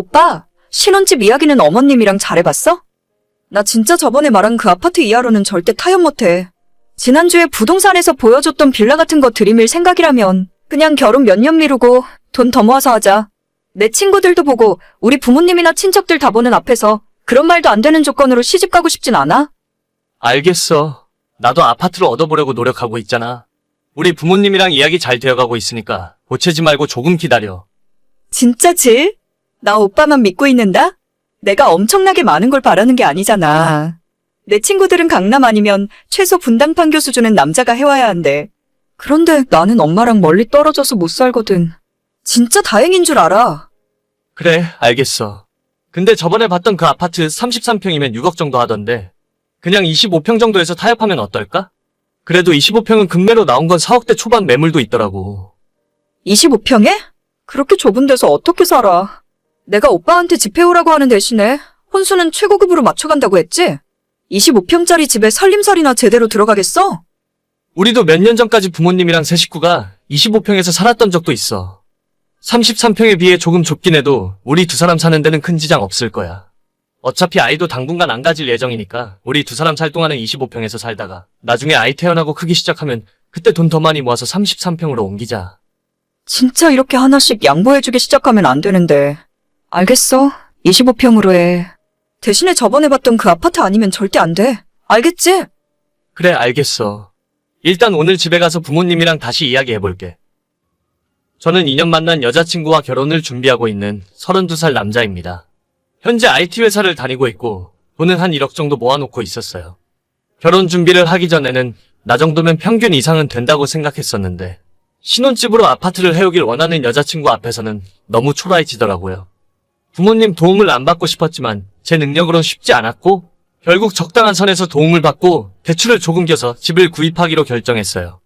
오빠, 신혼집 이야기는 어머님이랑 잘해봤어? 나 진짜 저번에 말한 그 아파트 이하로는 절대 타협 못해. 지난주에 부동산에서 보여줬던 빌라 같은 거 들이밀 생각이라면 그냥 결혼 몇 년 미루고 돈 더 모아서 하자. 내 친구들도 보고 우리 부모님이나 친척들 다 보는 앞에서 그런 말도 안 되는 조건으로 시집 가고 싶진 않아. 알겠어. 나도 아파트를 얻어보려고 노력하고 있잖아. 우리 부모님이랑 이야기 잘 되어가고 있으니까 보채지 말고 조금 기다려. 진짜 질? 나 오빠만 믿고 있는다? 내가 엄청나게 많은 걸 바라는 게 아니잖아. 내 친구들은 강남 아니면 최소 분당 판교 수준은 남자가 해와야 한대. 그런데 나는 엄마랑 멀리 떨어져서 못 살거든. 진짜 다행인 줄 알아. 그래, 알겠어. 근데 저번에 봤던 그 아파트 33평이면 6억 정도 하던데 그냥 25평 정도에서 타협하면 어떨까? 그래도 25평은 금매로 나온 건 4억대 초반 매물도 있더라고. 25평에? 그렇게 좁은 데서 어떻게 살아? 내가 오빠한테 집 해오라고 하는 대신에 혼수는 최고급으로 맞춰간다고 했지? 25평짜리 집에 살림살이나 제대로 들어가겠어? 우리도 몇 년 전까지 부모님이랑 세 식구가 25평에서 살았던 적도 있어. 33평에 비해 조금 좁긴 해도 우리 두 사람 사는 데는 큰 지장 없을 거야. 어차피 아이도 당분간 안 가질 예정이니까 우리 두 사람 살 동안은 25평에서 살다가 나중에 아이 태어나고 크기 시작하면 그때 돈 더 많이 모아서 33평으로 옮기자. 진짜 이렇게 하나씩 양보해주기 시작하면 안 되는데. 알겠어. 25평으로 해. 대신에 저번에 봤던 그 아파트 아니면 절대 안 돼. 알겠지? 그래, 알겠어. 일단 오늘 집에 가서 부모님이랑 다시 이야기해볼게. 저는 2년 만난 여자친구와 결혼을 준비하고 있는 32살 남자입니다. 현재 IT 회사를 다니고 있고 돈은 한 1억 정도 모아놓고 있었어요. 결혼 준비를 하기 전에는 나 정도면 평균 이상은 된다고 생각했었는데 신혼집으로 아파트를 해오길 원하는 여자친구 앞에서는 너무 초라해지더라고요. 부모님 도움을 안 받고 싶었지만 제 능력으론 쉽지 않았고 결국 적당한 선에서 도움을 받고 대출을 조금 겨서 집을 구입하기로 결정했어요.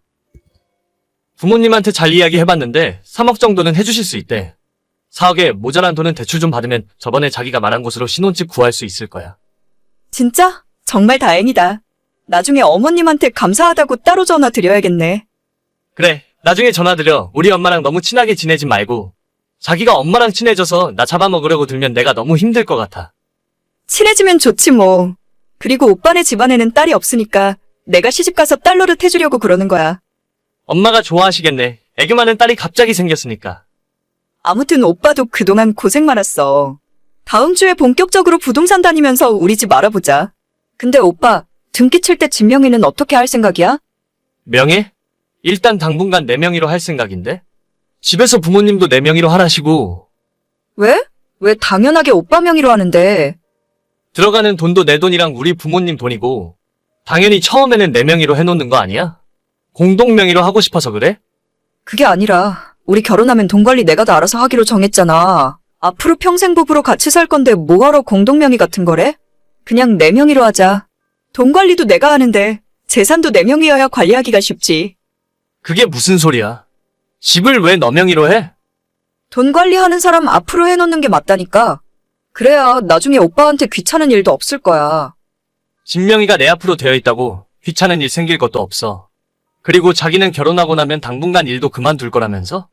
부모님한테 잘 이야기해봤는데 3억 정도는 해주실 수 있대. 4억에 모자란 돈은 대출 좀 받으면 저번에 자기가 말한 곳으로 신혼집 구할 수 있을 거야. 진짜? 정말 다행이다. 나중에 어머님한테 감사하다고 따로 전화 드려야겠네. 그래, 나중에 전화 드려. 우리 엄마랑 너무 친하게 지내지 말고. 자기가 엄마랑 친해져서 나 잡아먹으려고 들면 내가 너무 힘들 것 같아. 친해지면 좋지 뭐. 그리고 오빠네 집안에는 딸이 없으니까 내가 시집가서 딸 노릇 해주려고 그러는 거야. 엄마가 좋아하시겠네. 애교 많은 딸이 갑자기 생겼으니까. 아무튼 오빠도 그동안 고생 많았어. 다음 주에 본격적으로 부동산 다니면서 우리 집 알아보자. 근데 오빠, 등기 칠 때 진명이는 어떻게 할 생각이야? 명예? 일단 당분간 내 명의로 할 생각인데? 집에서 부모님도 내 명의로 하라시고, 왜? 왜 당연하게 오빠 명의로 하는데? 들어가는 돈도 내 돈이랑 우리 부모님 돈이고, 당연히 처음에는 내 명의로 해놓는 거 아니야? 공동 명의로 하고 싶어서 그래? 그게 아니라 우리 결혼하면 돈 관리 내가 다 알아서 하기로 정했잖아. 앞으로 평생 부부로 같이 살 건데 뭐하러 공동 명의 같은 거래? 그냥 내 명의로 하자. 돈 관리도 내가 하는데 재산도 내 명의여야 관리하기가 쉽지. 그게 무슨 소리야? 집을 왜 너 명의로 해? 돈 관리하는 사람 앞으로 해놓는 게 맞다니까. 그래야 나중에 오빠한테 귀찮은 일도 없을 거야. 집 명의가 내 앞으로 되어 있다고 귀찮은 일 생길 것도 없어. 그리고 자기는 결혼하고 나면 당분간 일도 그만둘 거라면서?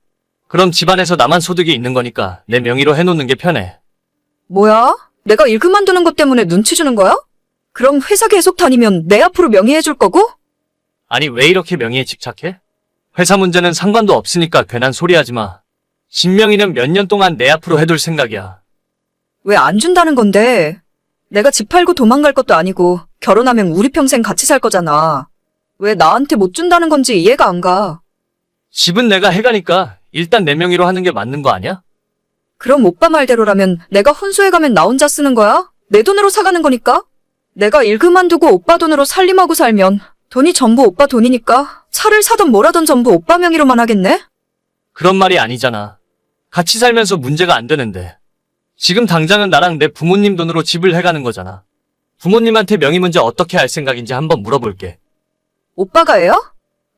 그럼 집안에서 나만 소득이 있는 거니까 내 명의로 해놓는 게 편해. 뭐야? 내가 일 그만두는 것 때문에 눈치 주는 거야? 그럼 회사 계속 다니면 내 앞으로 명의해줄 거고? 아니 왜 이렇게 명의에 집착해? 회사 문제는 상관도 없으니까 괜한 소리 하지 마. 집 명의는 몇 년 동안 내 앞으로 해둘 생각이야. 왜 안 준다는 건데? 내가 집 팔고 도망갈 것도 아니고 결혼하면 우리 평생 같이 살 거잖아. 왜 나한테 못 준다는 건지 이해가 안 가. 집은 내가 해가니까 일단 내 명의로 하는 게 맞는 거 아니야? 그럼 오빠 말대로라면 내가 혼수해가면 나 혼자 쓰는 거야? 내 돈으로 사가는 거니까? 내가 일 그만두고 오빠 돈으로 살림하고 살면 돈이 전부 오빠 돈이니까 차를 사던 뭐라던 전부 오빠 명의로만 하겠네? 그런 말이 아니잖아. 같이 살면서 문제가 안 되는데. 지금 당장은 나랑 내 부모님 돈으로 집을 해가는 거잖아. 부모님한테 명의 문제 어떻게 할 생각인지 한번 물어볼게. 오빠가 해요?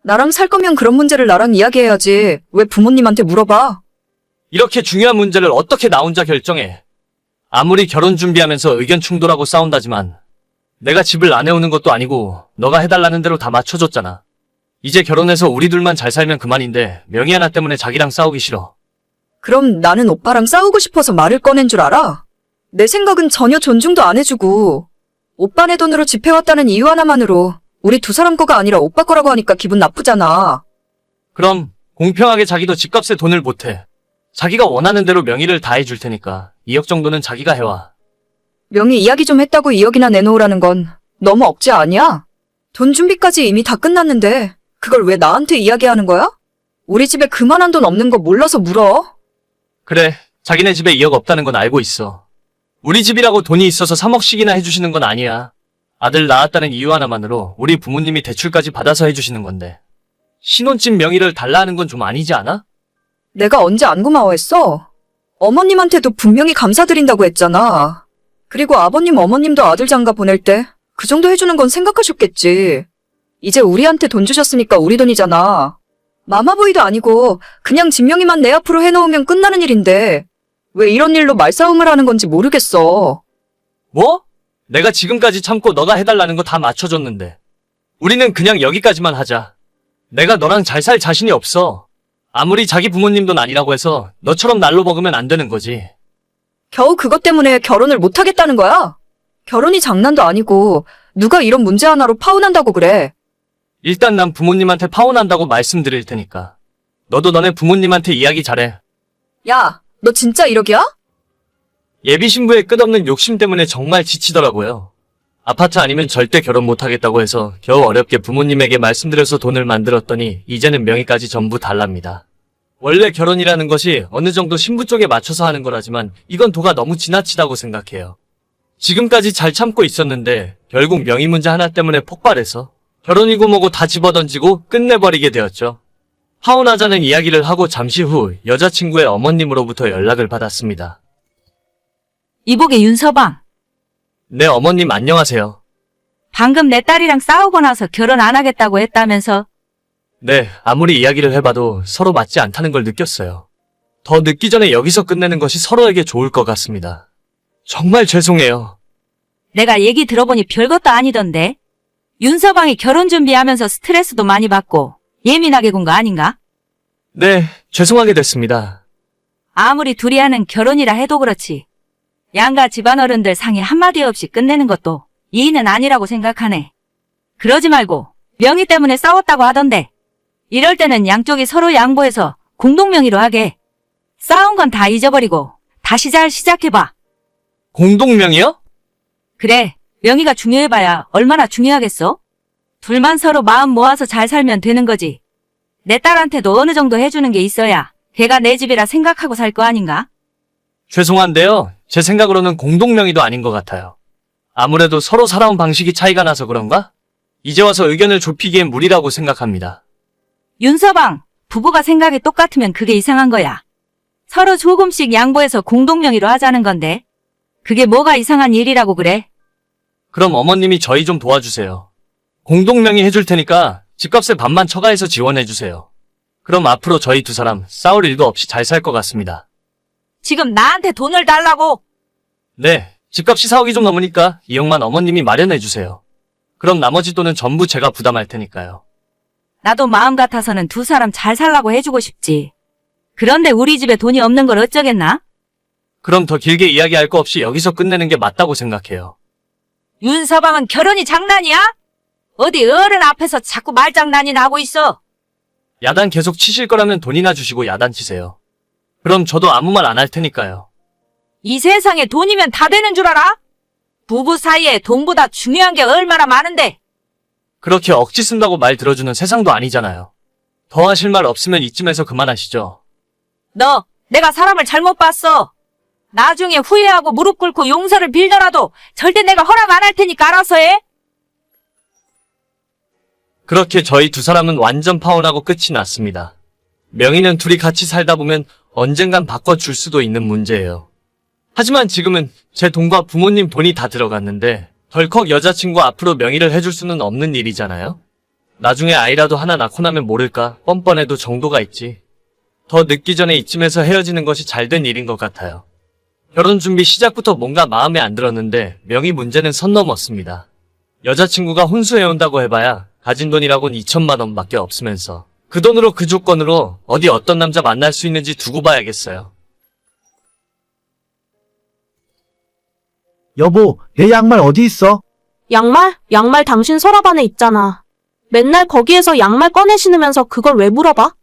나랑 살 거면 그런 문제를 나랑 이야기해야지. 왜 부모님한테 물어봐? 이렇게 중요한 문제를 어떻게 나 혼자 결정해? 아무리 결혼 준비하면서 의견 충돌하고 싸운다지만 내가 집을 안 해오는 것도 아니고 너가 해달라는 대로 다 맞춰줬잖아. 이제 결혼해서 우리 둘만 잘 살면 그만인데 명의 하나 때문에 자기랑 싸우기 싫어. 그럼 나는 오빠랑 싸우고 싶어서 말을 꺼낸 줄 알아? 내 생각은 전혀 존중도 안 해주고, 오빠네 돈으로 집해왔다는 이유 하나만으로 우리 두 사람 거가 아니라 오빠 거라고 하니까 기분 나쁘잖아. 그럼 공평하게 자기도 집값에 돈을 못해. 자기가 원하는 대로 명의를 다 해줄 테니까 2억 정도는 자기가 해와. 명의 이야기 좀 했다고 2억이나 내놓으라는 건 너무 억지 아니야? 돈 준비까지 이미 다 끝났는데 그걸 왜 나한테 이야기하는 거야? 우리 집에 그만한 돈 없는 거 몰라서 물어? 그래, 자기네 집에 2억 없다는 건 알고 있어. 우리 집이라고 돈이 있어서 3억씩이나 해주시는 건 아니야. 아들 낳았다는 이유 하나만으로 우리 부모님이 대출까지 받아서 해주시는 건데. 신혼집 명의를 달라 하는 건 좀 아니지 않아? 내가 언제 안 고마워했어? 어머님한테도 분명히 감사드린다고 했잖아. 그리고 아버님 어머님도 아들 장가 보낼 때 그 정도 해주는 건 생각하셨겠지. 이제 우리한테 돈 주셨으니까 우리 돈이잖아. 마마보이도 아니고 그냥 진명이만 내 앞으로 해놓으면 끝나는 일인데 왜 이런 일로 말싸움을 하는 건지 모르겠어. 뭐? 내가 지금까지 참고 너가 해달라는 거 다 맞춰줬는데. 우리는 그냥 여기까지만 하자. 내가 너랑 잘 살 자신이 없어. 아무리 자기 부모님 돈 아니라고 해서 너처럼 날로 먹으면 안 되는 거지. 겨우 그것 때문에 결혼을 못 하겠다는 거야? 결혼이 장난도 아니고 누가 이런 문제 하나로 파혼한다고 그래. 일단 난 부모님한테 파혼한다고 말씀드릴 테니까. 너도 너네 부모님한테 이야기 잘해. 야, 너 진짜 이러기야? 예비 신부의 끝없는 욕심 때문에 정말 지치더라고요. 아파트 아니면 절대 결혼 못하겠다고 해서 겨우 어렵게 부모님에게 말씀드려서 돈을 만들었더니 이제는 명의까지 전부 달랍니다. 원래 결혼이라는 것이 어느 정도 신부 쪽에 맞춰서 하는 거라지만 이건 도가 너무 지나치다고 생각해요. 지금까지 잘 참고 있었는데 결국 명의 문제 하나 때문에 폭발해서 결혼이고 뭐고 다 집어던지고 끝내버리게 되었죠. 파혼하자는 이야기를 하고 잠시 후 여자친구의 어머님으로부터 연락을 받았습니다. 이복의 윤서방, 네, 어머님 안녕하세요. 방금 내 딸이랑 싸우고 나서 결혼 안 하겠다고 했다면서 네, 아무리 이야기를 해봐도 서로 맞지 않다는 걸 느꼈어요. 더 늦기 전에 여기서 끝내는 것이 서로에게 좋을 것 같습니다. 정말 죄송해요. 내가 얘기 들어보니 별것도 아니던데. 윤서방이 결혼 준비하면서 스트레스도 많이 받고 예민하게 군 거 아닌가? 네, 죄송하게 됐습니다. 아무리 둘이 하는 결혼이라 해도 그렇지. 양가 집안 어른들 상의 한마디 없이 끝내는 것도 이의는 아니라고 생각하네. 그러지 말고 명의 때문에 싸웠다고 하던데. 이럴 때는 양쪽이 서로 양보해서 공동명의로 하게. 싸운 건 다 잊어버리고 다시 잘 시작해봐. 공동명이요? 그래, 명의가 중요해봐야 얼마나 중요하겠어? 둘만 서로 마음 모아서 잘 살면 되는 거지. 내 딸한테도 어느 정도 해주는 게 있어야 걔가 내 집이라 생각하고 살 거 아닌가? 죄송한데요. 제 생각으로는 공동명의도 아닌 것 같아요. 아무래도 서로 살아온 방식이 차이가 나서 그런가? 이제 와서 의견을 좁히기엔 무리라고 생각합니다. 윤서방, 부부가 생각이 똑같으면 그게 이상한 거야. 서로 조금씩 양보해서 공동명의로 하자는 건데. 그게 뭐가 이상한 일이라고 그래? 그럼 어머님이 저희 좀 도와주세요. 공동명의 해줄 테니까 집값에 반만 처가해서 지원해주세요. 그럼 앞으로 저희 두 사람 싸울 일도 없이 잘 살 것 같습니다. 지금 나한테 돈을 달라고! 네, 집값이 4억이 좀 넘으니까 2억만 어머님이 마련해주세요. 그럼 나머지 돈은 전부 제가 부담할 테니까요. 나도 마음 같아서는 두 사람 잘 살라고 해주고 싶지. 그런데 우리 집에 돈이 없는 걸 어쩌겠나? 그럼 더 길게 이야기할 거 없이 여기서 끝내는 게 맞다고 생각해요. 윤 서방은 결혼이 장난이야? 어디 어른 앞에서 자꾸 말장난이나 하고 있어. 야단 계속 치실 거라면 돈이나 주시고 야단 치세요. 그럼 저도 아무 말 안 할 테니까요. 이 세상에 돈이면 다 되는 줄 알아? 부부 사이에 돈보다 중요한 게 얼마나 많은데. 그렇게 억지 쓴다고 말 들어주는 세상도 아니잖아요. 더 하실 말 없으면 이쯤에서 그만하시죠. 너, 내가 사람을 잘못 봤어. 나중에 후회하고 무릎 꿇고 용서를 빌더라도 절대 내가 허락 안 할 테니까 알아서 해. 그렇게 저희 두 사람은 완전 파혼하고 끝이 났습니다. 명의는 둘이 같이 살다 보면 언젠간 바꿔줄 수도 있는 문제예요. 하지만 지금은 제 돈과 부모님 돈이 다 들어갔는데 덜컥 여자친구 앞으로 명의를 해줄 수는 없는 일이잖아요? 나중에 아이라도 하나 낳고 나면 모를까 뻔뻔해도 정도가 있지. 더 늦기 전에 이쯤에서 헤어지는 것이 잘된 일인 것 같아요. 결혼 준비 시작부터 뭔가 마음에 안 들었는데 명의 문제는 선 넘었습니다. 여자친구가 혼수해온다고 해봐야 가진 돈이라곤 2천만 원밖에 없으면서 그 돈으로 그 조건으로 어디 어떤 남자 만날 수 있는지 두고 봐야겠어요. 여보, 내 양말 어디 있어? 양말? 양말 당신 서랍 안에 있잖아. 맨날 거기에서 양말 꺼내 신으면서 그걸 왜 물어봐?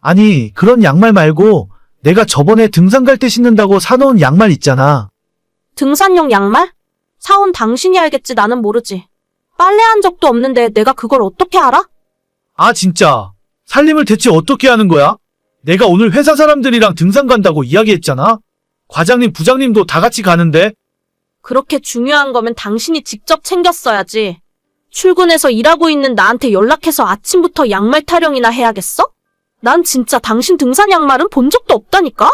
아니, 그런 양말 말고 내가 저번에 등산 갈 때 신는다고 사놓은 양말 있잖아. 등산용 양말? 사온 당신이 알겠지 나는 모르지. 빨래한 적도 없는데 내가 그걸 어떻게 알아? 아, 진짜. 살림을 대체 어떻게 하는 거야? 내가 오늘 회사 사람들이랑 등산 간다고 이야기했잖아. 과장님, 부장님도 다 같이 가는데. 그렇게 중요한 거면 당신이 직접 챙겼어야지. 출근해서 일하고 있는 나한테 연락해서 아침부터 양말 타령이나 해야겠어? 난 진짜 당신 등산 양말은 본 적도 없다니까?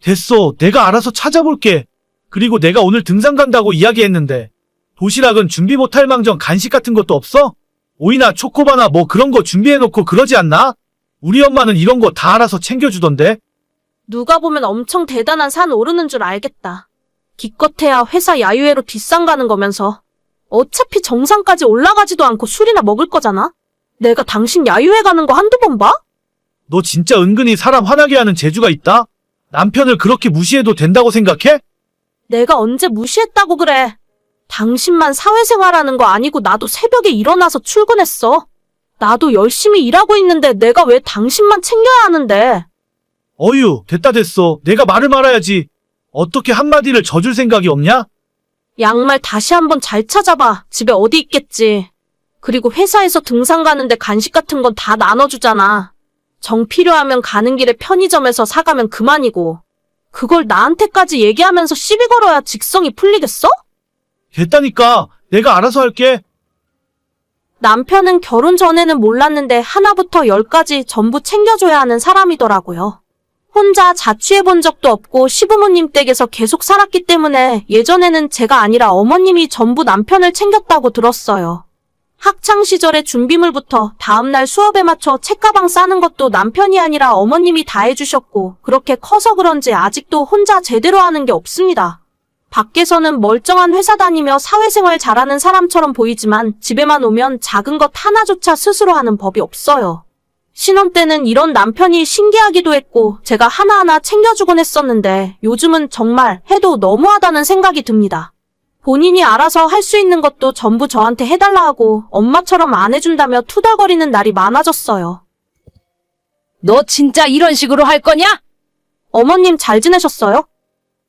됐어. 내가 알아서 찾아볼게. 그리고 내가 오늘 등산 간다고 이야기했는데. 도시락은 준비 못할 망정 간식 같은 것도 없어? 오이나 초코바나 뭐 그런 거 준비해놓고 그러지 않나? 우리 엄마는 이런 거 다 알아서 챙겨주던데. 누가 보면 엄청 대단한 산 오르는 줄 알겠다. 기껏해야 회사 야유회로 뒷산 가는 거면서 어차피 정상까지 올라가지도 않고 술이나 먹을 거잖아? 내가 당신 야유회 가는 거 한두 번 봐? 너 진짜 은근히 사람 화나게 하는 재주가 있다? 남편을 그렇게 무시해도 된다고 생각해? 내가 언제 무시했다고 그래. 당신만 사회생활하는 거 아니고 나도 새벽에 일어나서 출근했어. 나도 열심히 일하고 있는데 내가 왜 당신만 챙겨야 하는데. 어휴, 됐다 됐어. 내가 말을 말아야지. 어떻게 한마디를 져줄 생각이 없냐? 양말 다시 한번 잘 찾아봐. 집에 어디 있겠지. 그리고 회사에서 등산 가는데 간식 같은 건 다 나눠주잖아. 정 필요하면 가는 길에 편의점에서 사가면 그만이고. 그걸 나한테까지 얘기하면서 시비 걸어야 직성이 풀리겠어? 됐다니까. 내가 알아서 할게. 남편은 결혼 전에는 몰랐는데 하나부터 열까지 전부 챙겨줘야 하는 사람이더라고요. 혼자 자취해 본 적도 없고 시부모님 댁에서 계속 살았기 때문에 예전에는 제가 아니라 어머님이 전부 남편을 챙겼다고 들었어요. 학창 시절의 준비물부터 다음날 수업에 맞춰 책가방 싸는 것도 남편이 아니라 어머님이 다 해주셨고 그렇게 커서 그런지 아직도 혼자 제대로 하는 게 없습니다. 밖에서는 멀쩡한 회사 다니며 사회생활 잘하는 사람처럼 보이지만 집에만 오면 작은 것 하나조차 스스로 하는 법이 없어요. 신혼 때는 이런 남편이 신기하기도 했고 제가 하나하나 챙겨주곤 했었는데 요즘은 정말 해도 너무하다는 생각이 듭니다. 본인이 알아서 할 수 있는 것도 전부 저한테 해달라 하고 엄마처럼 안 해준다며 투덜거리는 날이 많아졌어요. 너 진짜 이런 식으로 할 거냐? 어머님 잘 지내셨어요?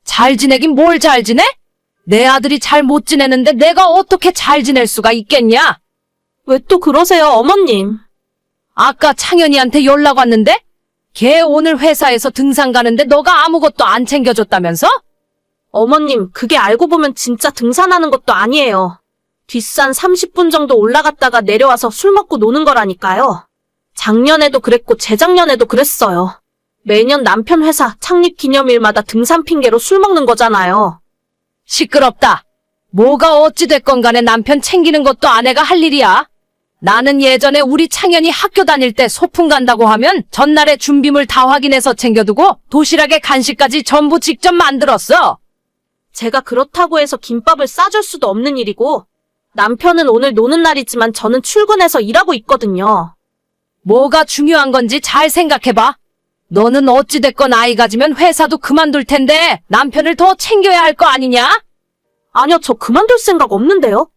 잘 지내긴 뭘 잘 지내? 내 아들이 잘 못 지내는데 내가 어떻게 잘 지낼 수가 있겠냐? 왜 또 그러세요, 어머님? 아까 창현이한테 연락 왔는데? 걔 오늘 회사에서 등산 가는데 너가 아무것도 안 챙겨줬다면서? 어머님, 그게 알고 보면 진짜 등산하는 것도 아니에요. 뒷산 30분 정도 올라갔다가 내려와서 술 먹고 노는 거라니까요. 작년에도 그랬고 재작년에도 그랬어요. 매년 남편 회사 창립 기념일마다 등산 핑계로 술 먹는 거잖아요. 시끄럽다. 뭐가 어찌됐건 간에 남편 챙기는 것도 아내가 할 일이야. 나는 예전에 우리 창현이 학교 다닐 때 소풍 간다고 하면 전날에 준비물 다 확인해서 챙겨두고 도시락에 간식까지 전부 직접 만들었어. 제가 그렇다고 해서 김밥을 싸줄 수도 없는 일이고, 남편은 오늘 노는 날이지만 저는 출근해서 일하고 있거든요. 뭐가 중요한 건지 잘 생각해봐. 너는 어찌됐건 아이 가지면 회사도 그만둘 텐데 남편을 더 챙겨야 할 거 아니냐? 아니요, 저 그만둘 생각 없는데요.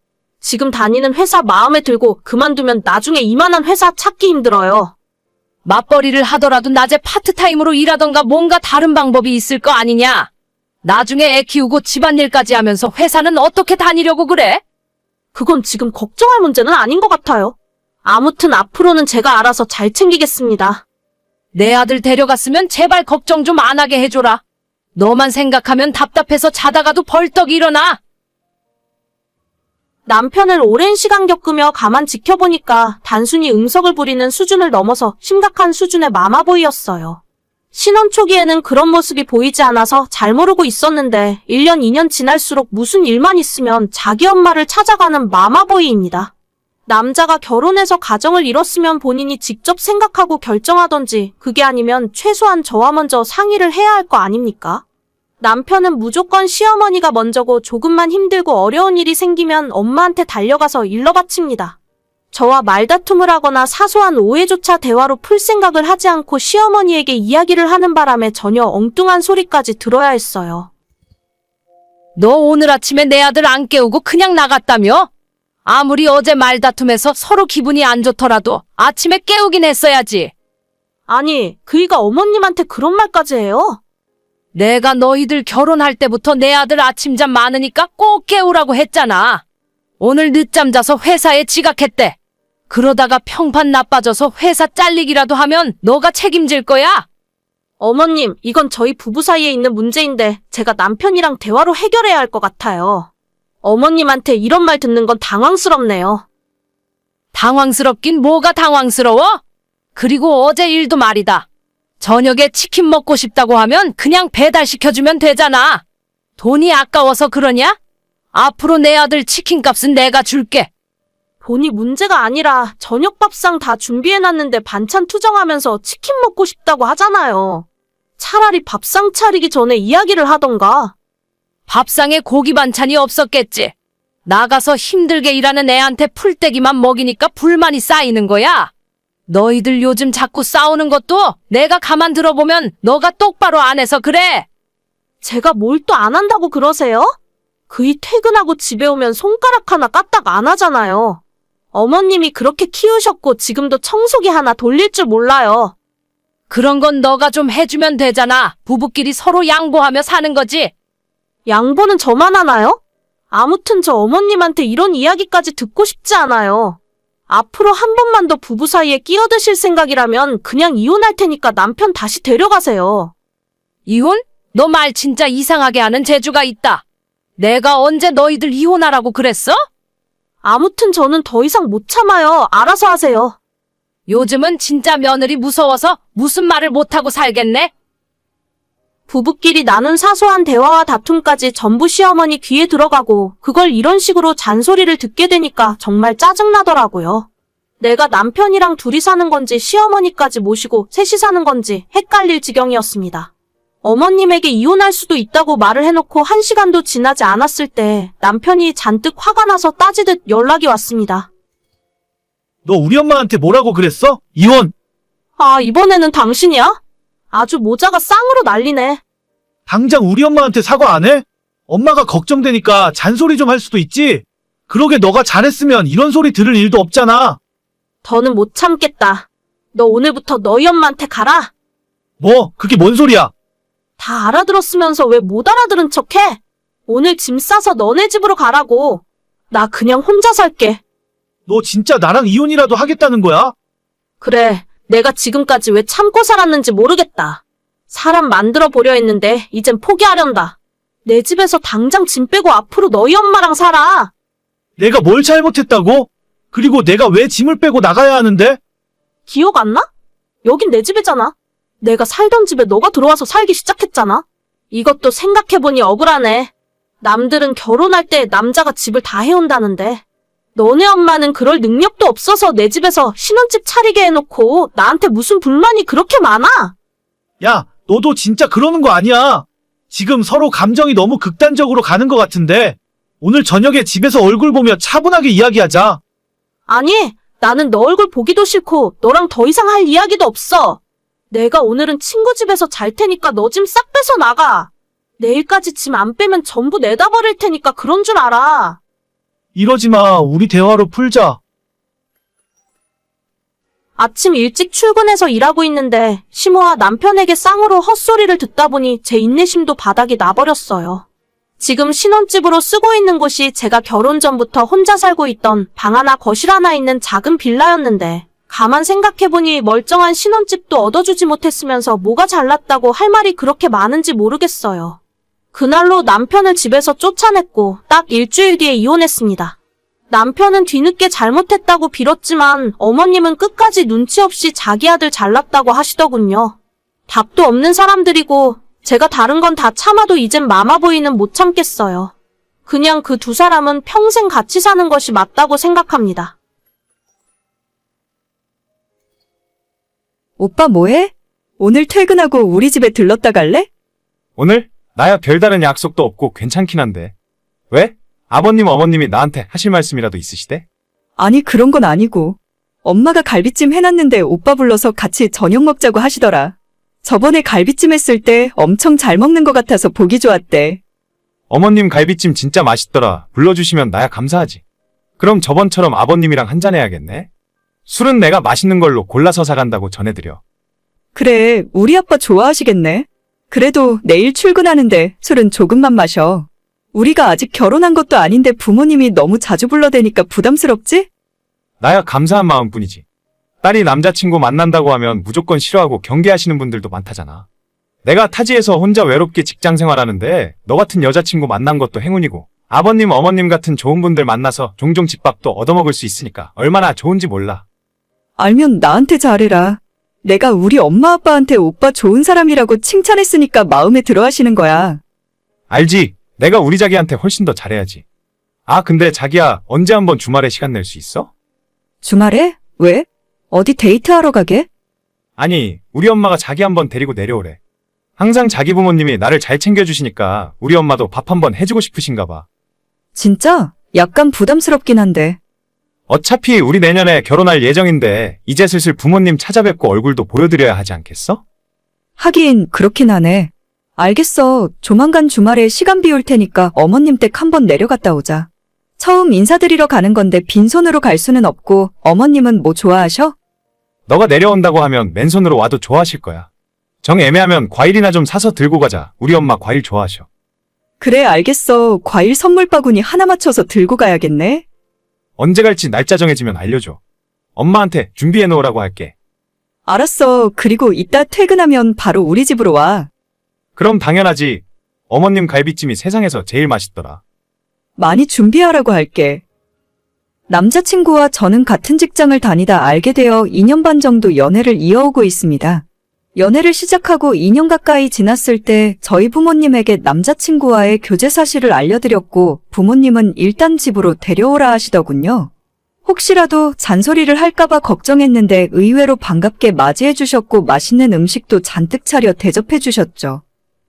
지금 다니는 회사 마음에 들고 그만두면 나중에 이만한 회사 찾기 힘들어요. 맞벌이를 하더라도 낮에 파트타임으로 일하던가 뭔가 다른 방법이 있을 거 아니냐? 나중에 애 키우고 집안일까지 하면서 회사는 어떻게 다니려고 그래? 그건 지금 걱정할 문제는 아닌 것 같아요. 아무튼 앞으로는 제가 알아서 잘 챙기겠습니다. 내 아들 데려갔으면 제발 걱정 좀 안 하게 해줘라. 너만 생각하면 답답해서 자다가도 벌떡 일어나. 남편을 오랜 시간 겪으며 가만 지켜보니까 단순히 응석을 부리는 수준을 넘어서 심각한 수준의 마마보이였어요. 신혼 초기에는 그런 모습이 보이지 않아서 잘 모르고 있었는데 1년, 2년 지날수록 무슨 일만 있으면 자기 엄마를 찾아가는 마마보이입니다. 남자가 결혼해서 가정을 이뤘으면 본인이 직접 생각하고 결정하던지 그게 아니면 최소한 저와 먼저 상의를 해야 할 거 아닙니까? 남편은 무조건 시어머니가 먼저고 조금만 힘들고 어려운 일이 생기면 엄마한테 달려가서 일러 바칩니다. 저와 말다툼을 하거나 사소한 오해조차 대화로 풀 생각을 하지 않고 시어머니에게 이야기를 하는 바람에 전혀 엉뚱한 소리까지 들어야 했어요. 너 오늘 아침에 내 아들 안 깨우고 그냥 나갔다며? 아무리 어제 말다툼해서 서로 기분이 안 좋더라도 아침에 깨우긴 했어야지. 아니, 그이가 어머님한테 그런 말까지 해요? 내가 너희들 결혼할 때부터 내 아들 아침잠 많으니까 꼭 깨우라고 했잖아. 오늘 늦잠 자서 회사에 지각했대. 그러다가 평판 나빠져서 회사 잘리기라도 하면 너가 책임질 거야. 어머님, 이건 저희 부부 사이에 있는 문제인데 제가 남편이랑 대화로 해결해야 할 것 같아요. 어머님한테 이런 말 듣는 건 당황스럽네요. 당황스럽긴 뭐가 당황스러워? 그리고 어제 일도 말이다. 저녁에 치킨 먹고 싶다고 하면 그냥 배달시켜주면 되잖아. 돈이 아까워서 그러냐? 앞으로 내 아들 치킨 값은 내가 줄게. 돈이 문제가 아니라 저녁 밥상 다 준비해놨는데 반찬 투정하면서 치킨 먹고 싶다고 하잖아요. 차라리 밥상 차리기 전에 이야기를 하던가. 밥상에 고기 반찬이 없었겠지. 나가서 힘들게 일하는 애한테 풀떼기만 먹이니까 불만이 쌓이는 거야. 너희들 요즘 자꾸 싸우는 것도 내가 가만 들어보면 너가 똑바로 안 해서 그래. 제가 뭘 또 안 한다고 그러세요? 그이 퇴근하고 집에 오면 손가락 하나 까딱 안 하잖아요. 어머님이 그렇게 키우셨고 지금도 청소기 하나 돌릴 줄 몰라요. 그런 건 너가 좀 해주면 되잖아. 부부끼리 서로 양보하며 사는 거지. 양보는 저만 하나요? 아무튼 저 어머님한테 이런 이야기까지 듣고 싶지 않아요. 앞으로 한 번만 더 부부 사이에 끼어드실 생각이라면 그냥 이혼할 테니까 남편 다시 데려가세요. 이혼? 너 말 진짜 이상하게 하는 재주가 있다. 내가 언제 너희들 이혼하라고 그랬어? 아무튼 저는 더 이상 못 참아요. 알아서 하세요. 요즘은 진짜 며느리 무서워서 무슨 말을 못하고 살겠네? 부부끼리 나눈 사소한 대화와 다툼까지 전부 시어머니 귀에 들어가고 그걸 이런 식으로 잔소리를 듣게 되니까 정말 짜증나더라고요. 내가 남편이랑 둘이 사는 건지 시어머니까지 모시고 셋이 사는 건지 헷갈릴 지경이었습니다. 어머님에게 이혼할 수도 있다고 말을 해놓고 한 시간도 지나지 않았을 때 남편이 잔뜩 화가 나서 따지듯 연락이 왔습니다. 너 우리 엄마한테 뭐라고 그랬어? 이혼! 아, 이번에는 당신이야? 아주 모자가 쌍으로 난리네. 당장 우리 엄마한테 사과 안 해? 엄마가 걱정되니까 잔소리 좀 할 수도 있지. 그러게 너가 잘했으면 이런 소리 들을 일도 없잖아. 더는 못 참겠다. 너 오늘부터 너희 엄마한테 가라. 뭐, 그게 뭔 소리야? 다 알아들었으면서 왜 못 알아들은 척해? 오늘 짐 싸서 너네 집으로 가라고. 나 그냥 혼자 살게. 너 진짜 나랑 이혼이라도 하겠다는 거야? 그래, 내가 지금까지 왜 참고 살았는지 모르겠다. 사람 만들어 보려 했는데 이젠 포기하련다. 내 집에서 당장 짐 빼고 앞으로 너희 엄마랑 살아. 내가 뭘 잘못했다고? 그리고 내가 왜 짐을 빼고 나가야 하는데? 기억 안 나? 여긴 내 집이잖아. 내가 살던 집에 너가 들어와서 살기 시작했잖아. 이것도 생각해보니 억울하네. 남들은 결혼할 때 남자가 집을 다 해온다는데. 너네 엄마는 그럴 능력도 없어서 내 집에서 신혼집 차리게 해놓고 나한테 무슨 불만이 그렇게 많아? 야, 너도 진짜 그러는 거 아니야. 지금 서로 감정이 너무 극단적으로 가는 것 같은데. 오늘 저녁에 집에서 얼굴 보며 차분하게 이야기하자. 아니, 나는 너 얼굴 보기도 싫고 너랑 더 이상 할 이야기도 없어. 내가 오늘은 친구 집에서 잘 테니까 너 짐 싹 빼서 나가. 내일까지 짐 안 빼면 전부 내다 버릴 테니까 그런 줄 알아. 이러지 마. 우리 대화로 풀자. 아침 일찍 출근해서 일하고 있는데 시모와 남편에게 쌍으로 헛소리를 듣다 보니 제 인내심도 바닥이 나버렸어요. 지금 신혼집으로 쓰고 있는 곳이 제가 결혼 전부터 혼자 살고 있던 방 하나 거실 하나 있는 작은 빌라였는데 가만 생각해보니 멀쩡한 신혼집도 얻어주지 못했으면서 뭐가 잘났다고 할 말이 그렇게 많은지 모르겠어요. 그날로 남편을 집에서 쫓아냈고 딱 일주일 뒤에 이혼했습니다. 남편은 뒤늦게 잘못했다고 빌었지만 어머님은 끝까지 눈치 없이 자기 아들 잘났다고 하시더군요. 답도 없는 사람들이고 제가 다른 건 다 참아도 이젠 마마보이는 못 참겠어요. 그냥 그 두 사람은 평생 같이 사는 것이 맞다고 생각합니다. 오빠 뭐해? 오늘 퇴근하고 우리 집에 들렀다 갈래? 오늘? 나야 별다른 약속도 없고 괜찮긴 한데. 왜? 아버님, 어머님이 나한테 하실 말씀이라도 있으시대? 아니, 그런 건 아니고. 엄마가 갈비찜 해놨는데 오빠 불러서 같이 저녁 먹자고 하시더라. 저번에 갈비찜 했을 때 엄청 잘 먹는 것 같아서 보기 좋았대. 어머님 갈비찜 진짜 맛있더라. 불러주시면 나야 감사하지. 그럼 저번처럼 아버님이랑 한잔 해야겠네. 술은 내가 맛있는 걸로 골라서 사간다고 전해드려. 그래, 우리 아빠 좋아하시겠네. 그래도 내일 출근하는데 술은 조금만 마셔. 우리가 아직 결혼한 것도 아닌데 부모님이 너무 자주 불러대니까 부담스럽지? 나야 감사한 마음뿐이지. 딸이 남자친구 만난다고 하면 무조건 싫어하고 경계하시는 분들도 많다잖아. 내가 타지에서 혼자 외롭게 직장 생활하는데 너 같은 여자친구 만난 것도 행운이고 아버님 어머님 같은 좋은 분들 만나서 종종 집밥도 얻어먹을 수 있으니까 얼마나 좋은지 몰라. 알면 나한테 잘해라. 내가 우리 엄마 아빠한테 오빠 좋은 사람이라고 칭찬했으니까 마음에 들어 하시는 거야. 알지? 내가 우리 자기한테 훨씬 더 잘해야지. 아 근데 자기야 언제 한번 주말에 시간 낼 수 있어? 주말에? 왜? 어디 데이트하러 가게? 아니 우리 엄마가 자기 한번 데리고 내려오래. 항상 자기 부모님이 나를 잘 챙겨주시니까 우리 엄마도 밥 한번 해주고 싶으신가 봐. 진짜? 약간 부담스럽긴 한데. 어차피 우리 내년에 결혼할 예정인데 이제 슬슬 부모님 찾아뵙고 얼굴도 보여드려야 하지 않겠어? 하긴 그렇긴 하네. 알겠어. 조만간 주말에 시간 비울 테니까 어머님 댁 한번 내려갔다 오자. 처음 인사드리러 가는 건데 빈손으로 갈 수는 없고 어머님은 뭐 좋아하셔? 너가 내려온다고 하면 맨손으로 와도 좋아하실 거야. 정 애매하면 과일이나 좀 사서 들고 가자. 우리 엄마 과일 좋아하셔. 그래 알겠어. 과일 선물 바구니 하나 맞춰서 들고 가야겠네. 언제 갈지 날짜 정해지면 알려줘. 엄마한테 준비해 놓으라고 할게. 알았어. 그리고 이따 퇴근하면 바로 우리 집으로 와. 그럼 당연하지. 어머님 갈비찜이 세상에서 제일 맛있더라. 많이 준비하라고 할게. 남자친구와 저는 같은 직장을 다니다 알게 되어 2년 반 정도 연애를 이어오고 있습니다. 연애를 시작하고 2년 가까이 지났을 때 저희 부모님에게 남자친구와의 교제 사실을 알려드렸고 부모님은 일단 집으로 데려오라 하시더군요. 혹시라도 잔소리를 할까봐 걱정했는데 의외로 반갑게 맞이해 주셨고 맛있는 음식도 잔뜩 차려 대접해 주셨죠.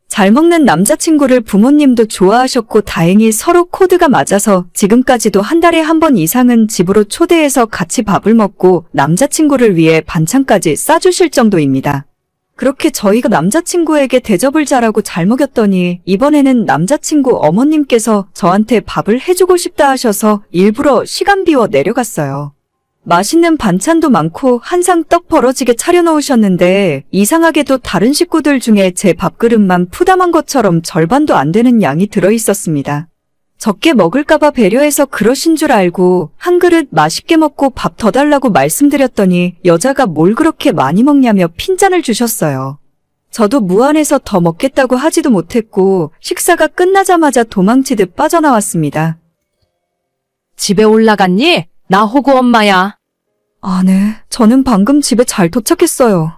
잘 먹는 남자친구를 부모님도 좋아하셨고 다행히 서로 코드가 맞아서 지금까지도 한 달에 한 번 이상은 집으로 초대해서 같이 밥을 먹고 남자친구를 위해 반찬까지 싸주실 정도입니다. 그렇게 저희가 남자친구에게 대접을 잘하고 잘 먹였더니 이번에는 남자친구 어머님께서 저한테 밥을 해주고 싶다 하셔서 일부러 시간 비워 내려갔어요. 맛있는 반찬도 많고 한상 떡 벌어지게 차려놓으셨는데 이상하게도 다른 식구들 중에 제 밥그릇만 푸담한 것처럼 절반도 안 되는 양이 들어있었습니다. 적게 먹을까봐 배려해서 그러신 줄 알고 한 그릇 맛있게 먹고 밥 더 달라고 말씀드렸더니 여자가 뭘 그렇게 많이 먹냐며 핀잔을 주셨어요. 저도 무안해서 더 먹겠다고 하지도 못했고 식사가 끝나자마자 도망치듯 빠져나왔습니다. 집에 올라갔니? 나 호구 엄마야. 아, 네. 저는 방금 집에 잘 도착했어요.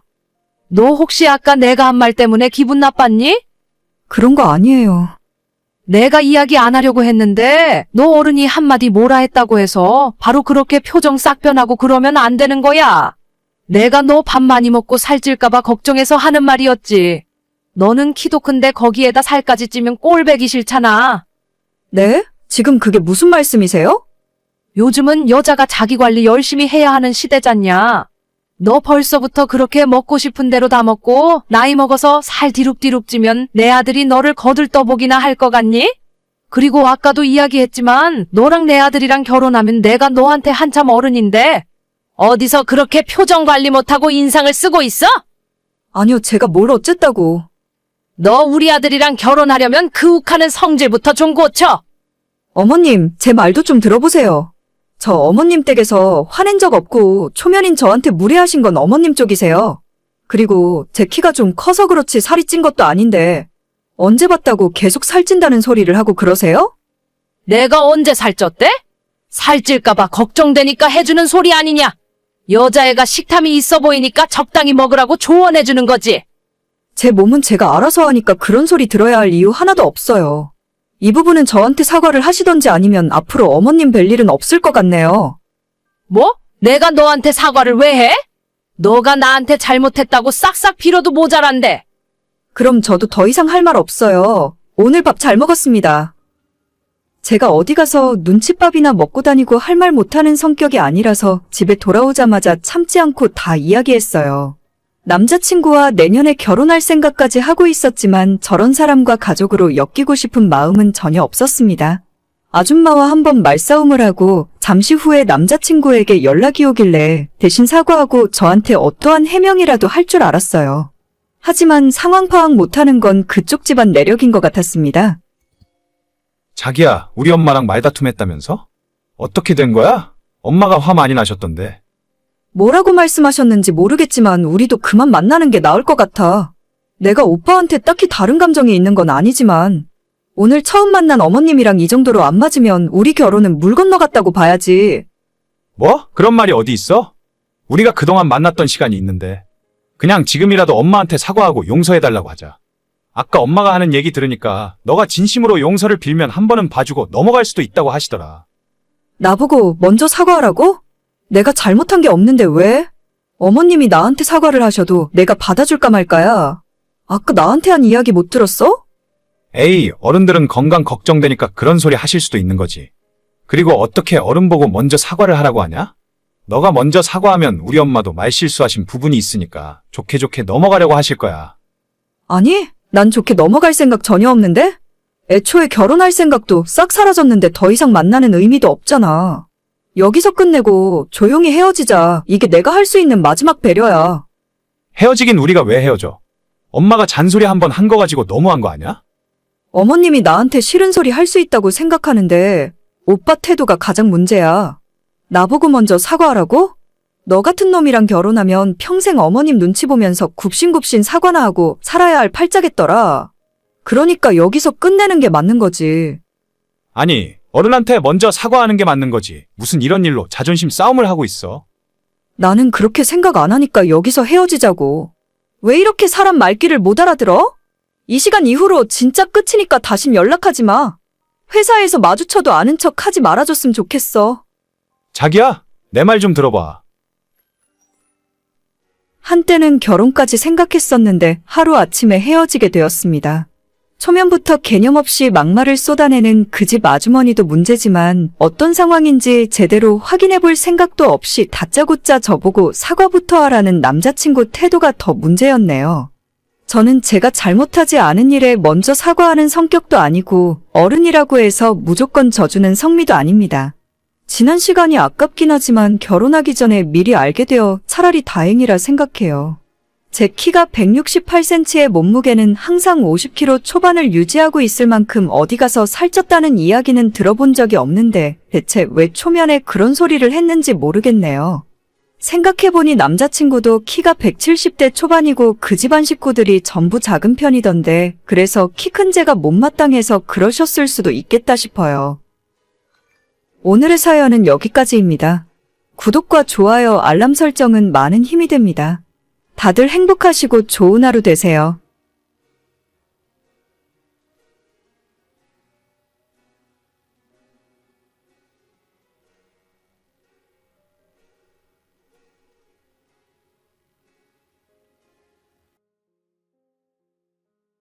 너 혹시 아까 내가 한 말 때문에 기분 나빴니? 그런 거 아니에요. 내가 이야기 안 하려고 했는데 너 어른이 한마디 뭐라 했다고 해서 바로 그렇게 표정 싹 변하고 그러면 안 되는 거야. 내가 너 밥 많이 먹고 살찔까봐 걱정해서 하는 말이었지. 너는 키도 큰데 거기에다 살까지 찌면 꼴배기 싫잖아. 네? 지금 그게 무슨 말씀이세요? 요즘은 여자가 자기 관리 열심히 해야 하는 시대잖냐. 너 벌써부터 그렇게 먹고 싶은 대로 다 먹고 나이 먹어서 살 디룩디룩 찌면 내 아들이 너를 거들떠보기나 할 것 같니? 그리고 아까도 이야기했지만 너랑 내 아들이랑 결혼하면 내가 너한테 한참 어른인데 어디서 그렇게 표정 관리 못하고 인상을 쓰고 있어? 아니요, 제가 뭘 어쨌다고. 너 우리 아들이랑 결혼하려면 그 욱하는 성질부터 좀 고쳐. 어머님, 제 말도 좀 들어보세요. 저 어머님 댁에서 화낸 적 없고 초면인 저한테 무례하신 건 어머님 쪽이세요. 그리고 제 키가 좀 커서 그렇지 살이 찐 것도 아닌데 언제 봤다고 계속 살찐다는 소리를 하고 그러세요? 내가 언제 살쪘대? 살찔까봐 걱정되니까 해주는 소리 아니냐? 여자애가 식탐이 있어 보이니까 적당히 먹으라고 조언해주는 거지. 제 몸은 제가 알아서 하니까 그런 소리 들어야 할 이유 하나도 없어요. 이 부분은 저한테 사과를 하시던지 아니면 앞으로 어머님 뵐 일은 없을 것 같네요. 뭐? 내가 너한테 사과를 왜 해? 너가 나한테 잘못했다고 싹싹 빌어도 모자란데. 그럼 저도 더 이상 할 말 없어요. 오늘 밥 잘 먹었습니다. 제가 어디 가서 눈칫밥이나 먹고 다니고 할 말 못하는 성격이 아니라서 집에 돌아오자마자 참지 않고 다 이야기했어요. 남자친구와 내년에 결혼할 생각까지 하고 있었지만 저런 사람과 가족으로 엮이고 싶은 마음은 전혀 없었습니다. 아줌마와 한번 말싸움을 하고 잠시 후에 남자친구에게 연락이 오길래 대신 사과하고 저한테 어떠한 해명이라도 할 줄 알았어요. 하지만 상황 파악 못하는 건 그쪽 집안 내력인 것 같았습니다. 자기야, 우리 엄마랑 말다툼했다면서? 어떻게 된 거야? 엄마가 화 많이 나셨던데. 뭐라고 말씀하셨는지 모르겠지만 우리도 그만 만나는 게 나을 것 같아. 내가 오빠한테 딱히 다른 감정이 있는 건 아니지만 오늘 처음 만난 어머님이랑 이 정도로 안 맞으면 우리 결혼은 물 건너갔다고 봐야지. 뭐? 그런 말이 어디 있어? 우리가 그동안 만났던 시간이 있는데. 그냥 지금이라도 엄마한테 사과하고 용서해달라고 하자. 아까 엄마가 하는 얘기 들으니까 너가 진심으로 용서를 빌면 한 번은 봐주고 넘어갈 수도 있다고 하시더라. 나보고 먼저 사과하라고? 내가 잘못한 게 없는데 왜? 어머님이 나한테 사과를 하셔도 내가 받아줄까 말까야. 아까 나한테 한 이야기 못 들었어? 에이, 어른들은 건강 걱정되니까 그런 소리 하실 수도 있는 거지. 그리고 어떻게 어른 보고 먼저 사과를 하라고 하냐? 너가 먼저 사과하면 우리 엄마도 말실수하신 부분이 있으니까 좋게 좋게 넘어가려고 하실 거야. 아니, 난 좋게 넘어갈 생각 전혀 없는데? 애초에 결혼할 생각도 싹 사라졌는데 더 이상 만나는 의미도 없잖아. 여기서 끝내고 조용히 헤어지자. 이게 내가 할 수 있는 마지막 배려야. 헤어지긴 우리가 왜 헤어져? 엄마가 잔소리 한 번 한 거 가지고 너무한 거 아니야? 어머님이 나한테 싫은 소리 할 수 있다고 생각하는데 오빠 태도가 가장 문제야. 나보고 먼저 사과하라고? 너 같은 놈이랑 결혼하면 평생 어머님 눈치 보면서 굽신굽신 사과나 하고 살아야 할 팔자겠더라. 그러니까 여기서 끝내는 게 맞는 거지. 아니, 어른한테 먼저 사과하는 게 맞는 거지. 무슨 이런 일로 자존심 싸움을 하고 있어? 나는 그렇게 생각 안 하니까 여기서 헤어지자고. 왜 이렇게 사람 말귀를 못 알아들어? 이 시간 이후로 진짜 끝이니까 다신 연락하지 마. 회사에서 마주쳐도 아는 척 하지 말아줬으면 좋겠어. 자기야, 내 말 좀 들어봐. 한때는 결혼까지 생각했었는데 하루아침에 헤어지게 되었습니다. 초면부터 개념 없이 막말을 쏟아내는 그 집 아주머니도 문제지만 어떤 상황인지 제대로 확인해 볼 생각도 없이 다짜고짜 저보고 사과부터 하라는 남자친구 태도가 더 문제였네요. 저는 제가 잘못하지 않은 일에 먼저 사과하는 성격도 아니고 어른이라고 해서 무조건 져주는 성미도 아닙니다. 지난 시간이 아깝긴 하지만 결혼하기 전에 미리 알게 되어 차라리 다행이라 생각해요. 제 키가 168cm의 몸무게는 항상 50kg 초반을 유지하고 있을 만큼 어디 가서 살쪘다는 이야기는 들어본 적이 없는데 대체 왜 초면에 그런 소리를 했는지 모르겠네요. 생각해보니 남자친구도 키가 170대 초반이고 그 집안 식구들이 전부 작은 편이던데 그래서 키 큰 제가 못마땅해서 그러셨을 수도 있겠다 싶어요. 오늘의 사연은 여기까지입니다. 구독과 좋아요, 알람 설정은 많은 힘이 됩니다. 다들 행복하시고 좋은 하루 되세요.